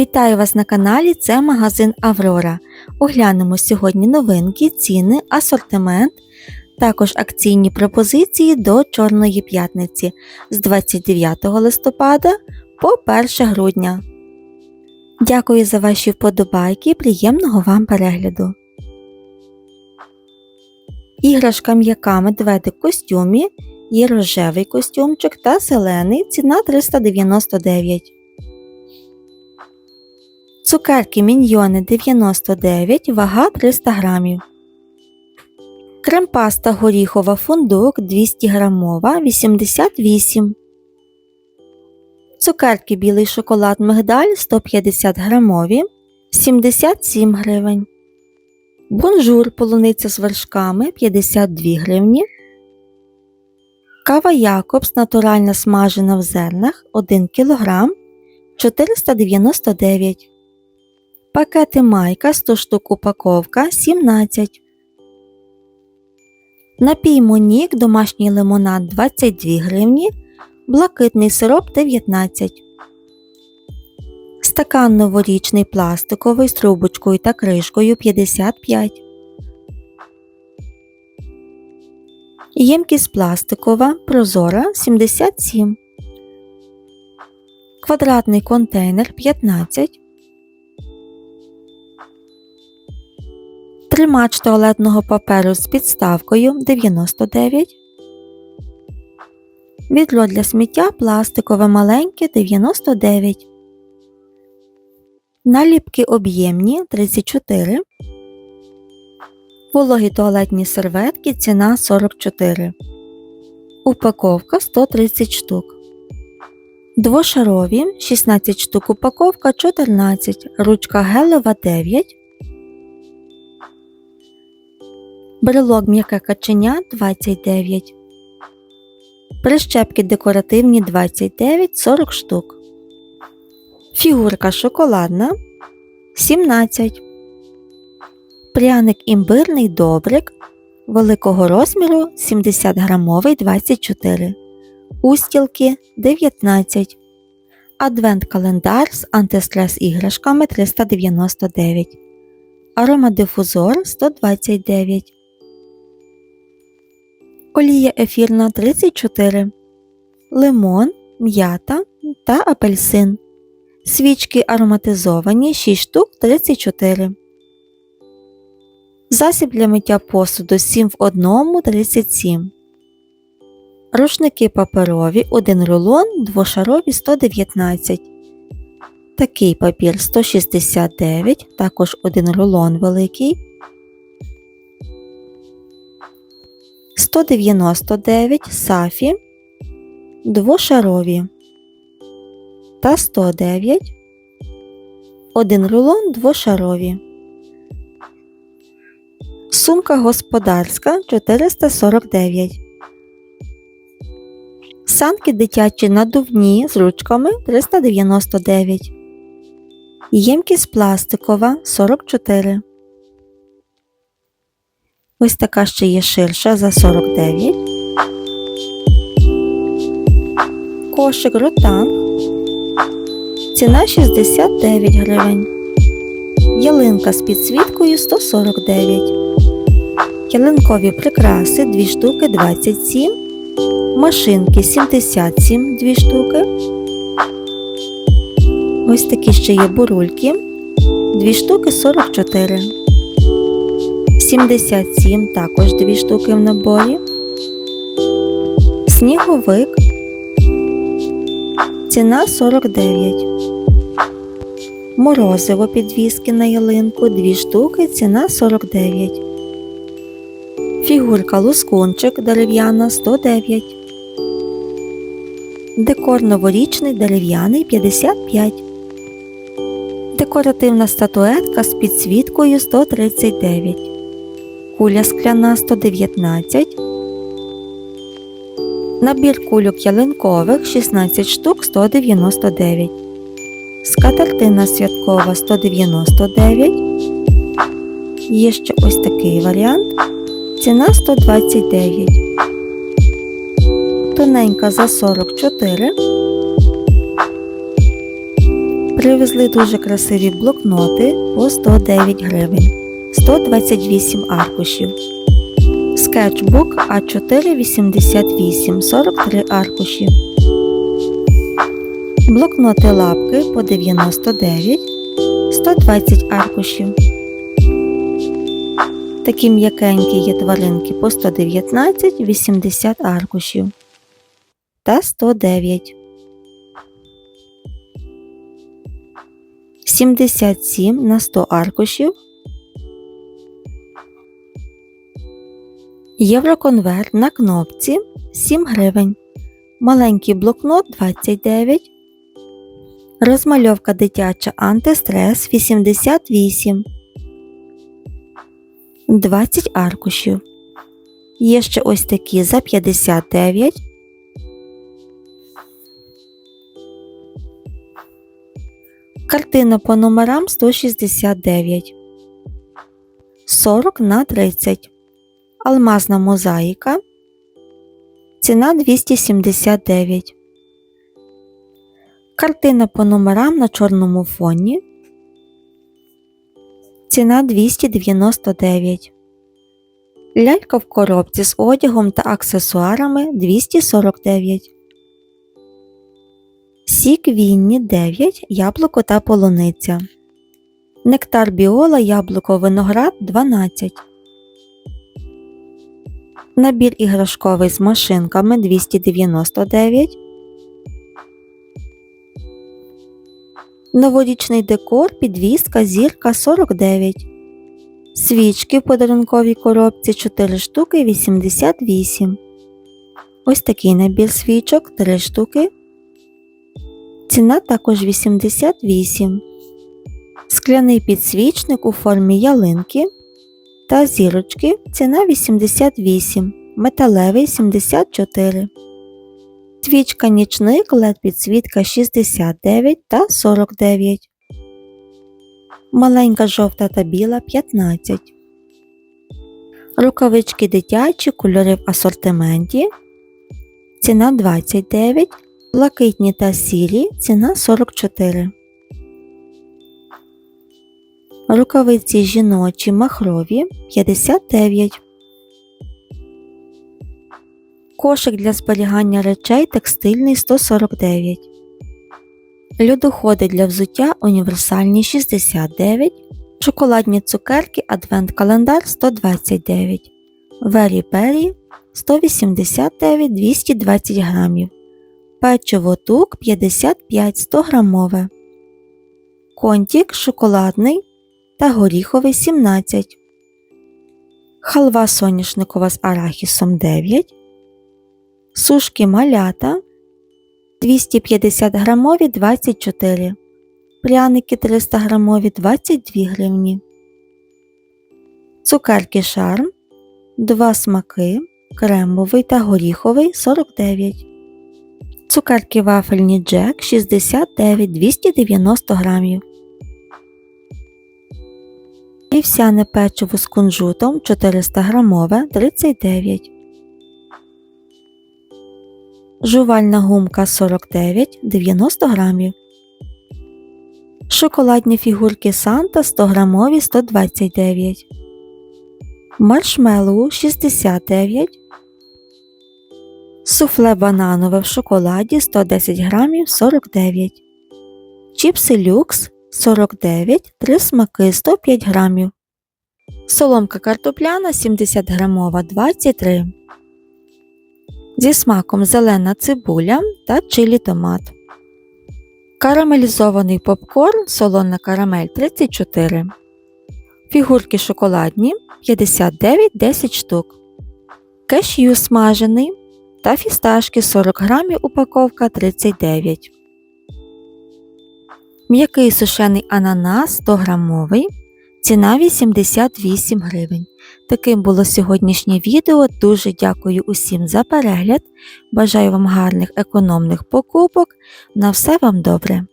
Вітаю вас на каналі, це магазин Аврора. Оглянемо сьогодні новинки, ціни, асортимент, також акційні пропозиції до Чорної п'ятниці з 29 листопада по 1 грудня. Дякую за ваші вподобайки, приємного вам перегляду. Іграшка м'яка медведик в костюмі, є рожевий костюмчик та зелений, ціна 399 Цукерки міньйони 99, вага 300 грамів. Крем-паста горіхова фундук 200 грамова 88. Цукерки білий шоколад мигдаль 150 грамові 77 гривень. Бонжур полуниця з вершками 52 гривні. Кава Якобс натуральна смажена в зернах 1 кг 499 Пакети майка 100 штук упаковка 17. Напій Монік домашній лимонад 22 гривні. Блакитний сироп 19. Стакан новорічний пластиковий з трубочкою та кришкою 55. Ємкість пластикова прозора 77. Квадратний контейнер 15. Тримач туалетного паперу з підставкою 99. Відро для сміття пластикове маленьке 99. Наліпки об'ємні 34. Вологі туалетні серветки ціна 44. Упаковка 130 штук. Двошарові 16 штук упаковка 14. Ручка гелева 9. Брелок м'яке каченя 29. Прищепки декоративні 29 40 штук. Фігурка шоколадна 17. Пряник імбирний добрик великого розміру 70 грамовий 24. Устілки 19. Адвент календар з антистрес іграшками 399. Аромадифузор 129. Олія ефірна 34. Лимон, м'ята та апельсин. Свічки ароматизовані 6 штук 34. Засіб для миття посуду 7 в 1 37. Рушники паперові 1 рулон, двошарові 119. Такий папір 169, також 1 рулон великий. 199 сафі, двошарові та 109, один рулон двошарові. Сумка господарська 449. Санки дитячі надувні з ручками 399. Ємкість пластикова 44. Ось така ще є ширша за 49. Кошик ротанг. Ціна 69 гривень. Ялинка з підсвіткою 149. Ялинкові прикраси 2 штуки 27. Машинки 77 2 штуки. Ось такі ще є бурульки. 2 штуки 44. 77 також 2 штуки в наборі. Сніговик. Ціна 49. Морозиво підвіски на ялинку 2 штуки, ціна 49. Фігурка лускунчик дерев'яна 109. Декор новорічний дерев'яний 55. Декоративна статуетка з підсвіткою 139 куля скляна 119, набір кульок ялинкових 16 штук 199, скатертина святкова 199. Є ще ось такий варіант. Ціна 129. Тоненька за 44. Привезли дуже красиві блокноти по 109 гривень, 128 аркушів. Скетчбук А4 88, 43 аркуші. Блокноти лапки по 99, 120 аркушів. Такі м'якенькі є тваринки по 119, 80 аркушів та 109. 77 на 100 аркушів. Євроконверт на кнопці 7 гривень. Маленький блокнот 29. Розмальовка дитяча антистрес 88. 20 аркушів. Є ще ось такі за 59. Картина по номерам 169. 40 на 30. Алмазна мозаїка. Ціна 279. Картина по номерам на чорному фоні. Ціна 299. Лялька в коробці з одягом та аксесуарами 249. Сік Вінні 9, яблуко та полуниця. Нектар біола, яблуко виноград 12. Набір іграшковий з машинками 299. Новорічний декор, підвіска, зірка 49. Свічки в подарунковій коробці 4 штуки 88. Ось такий набір свічок 3 штуки. Ціна також 88. Скляний підсвічник у формі ялинки та зірочки. Ціна 88. Металевий 74. Свічка нічник LED підсвітка 69 та 49. Маленька жовта та біла 15. Рукавички дитячі, кольори в асортименті. Ціна 29. Блакитні та сірі. Ціна 44. Рукавиці жіночі махрові 59. Кошик для зберігання речей текстильний 149. Льодоходи для взуття універсальні 69. Шоколадні цукерки Адвент календар 129. Вері Пері 189 220 грамів. Печиво тук 55 100 грамове. Контік шоколадний та горіховий 17. Халва соняшникова з арахісом 9. Сушки малята 250 грамові 24. Пряники 300 грамові 22 гривні. Цукерки шарм 2 смаки. Кремовий та горіховий 49. Цукерки вафельні Джек 69 290 грамів. Вівсяне печиво з кунжутом 400 грамове 39. Жувальна гумка 49 90 грамів. Шоколадні фігурки Санта 100 грамові 129. Маршмеллоу 69. Суфле бананове в шоколаді 110 грамів 49. Чіпси люкс 49 3 смаки 105 грамів. Соломка картопляна 70 грамова 23. Зі смаком зелена цибуля та чилі томат. Карамелізований попкорн солона карамель 34. Фігурки шоколадні 59 10 штук. Кешю смажений та фісташки 40 грамів упаковка 39. М'який сушений ананас 100 грамовий. Ціна 88 гривень. Таким було сьогоднішнє відео. Дуже дякую усім за перегляд. Бажаю вам гарних економних покупок. На все вам добре!